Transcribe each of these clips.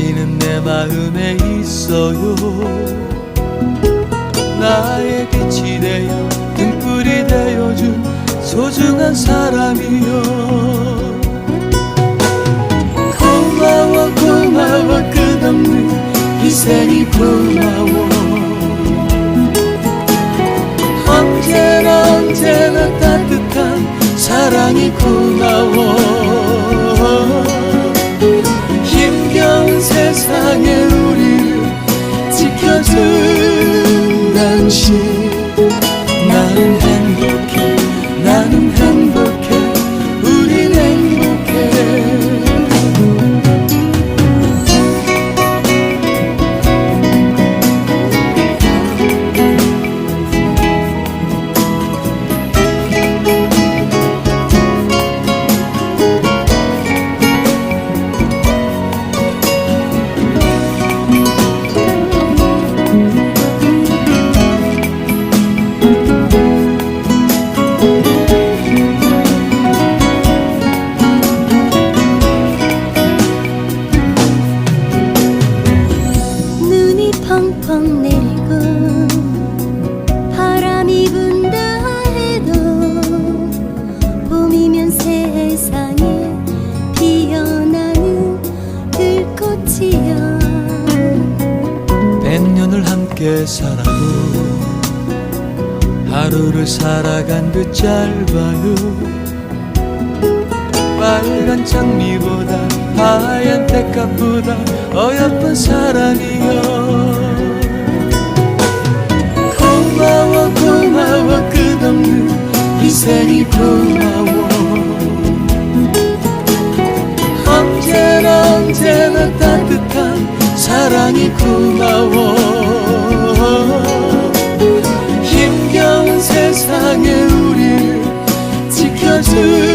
당신은 내 마음에 있어요. 나의 빛이 되어 등불이 되어준 소중한 사람이요. 고마워 고마워 끝없는 희생이 고마워. 언제나 언제나 따뜻한 사랑이 고마워 백년을 함께 살아도 하루를 살아간 듯 짧아요. 빨간 장미보다 하얀 백합보다 어여쁜 사랑이여. 고마워 고마워 끝없는 희생이 고마워 사랑이 고마워. 힘겨운 세상에 우리를 지켜준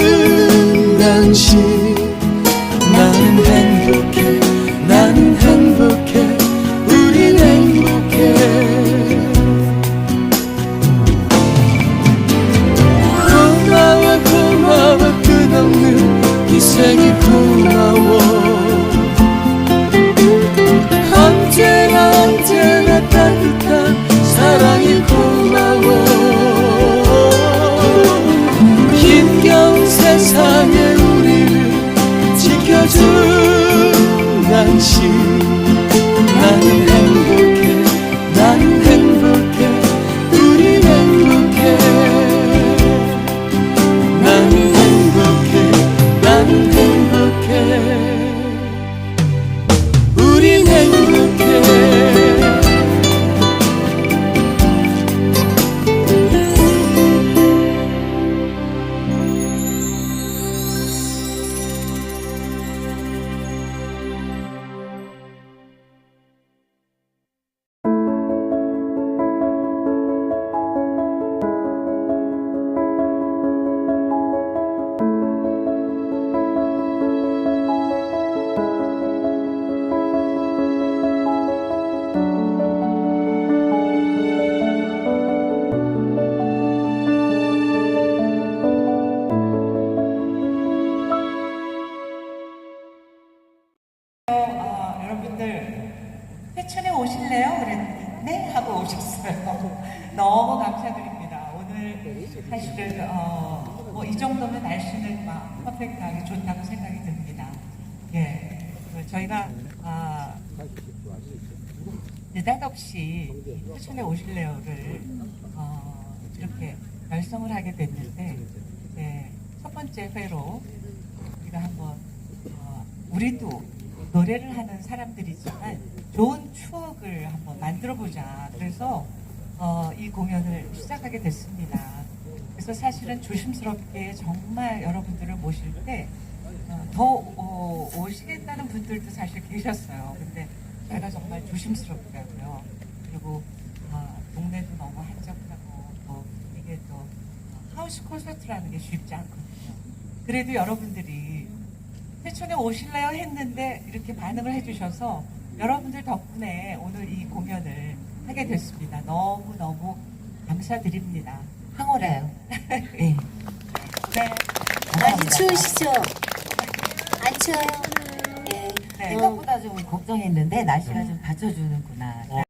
사실은 어, 뭐 이 정도면 날씨는 막 퍼펙트하게 좋다고 생각이 듭니다. 예, 그 저희가 아, 느닷없이 회춘에 오실래요를 어, 이렇게 결성을 하게 됐는데 예, 첫 번째 회로 우리가 한번 어, 우리도 노래를 하는 사람들이지만 좋은 추억을 한번 만들어 보자. 그래서 어, 이 공연을 시작하게 됐습니다. 그래서 사실은 조심스럽게 정말 여러분들을 모실 때 어, 더 어, 오시겠다는 분들도 사실 계셨어요. 근데 제가 정말 조심스럽게 하고요. 그리고 어, 동네도 너무 한적하고 또 이게 또 하우스 콘서트라는 게 쉽지 않거든요. 그래도 여러분들이 세촌에 오실래요 했는데 이렇게 반응을 해주셔서 여러분들 덕분에 오늘 이 공연을 하게 됐습니다. 너무 너무 감사드립니다. 황홀해요. 네. 네. 많이 추우시죠? 안 추워요? 예. 네. 생각보다 좀 걱정했는데 날씨가 좀 받쳐주는구나. 네.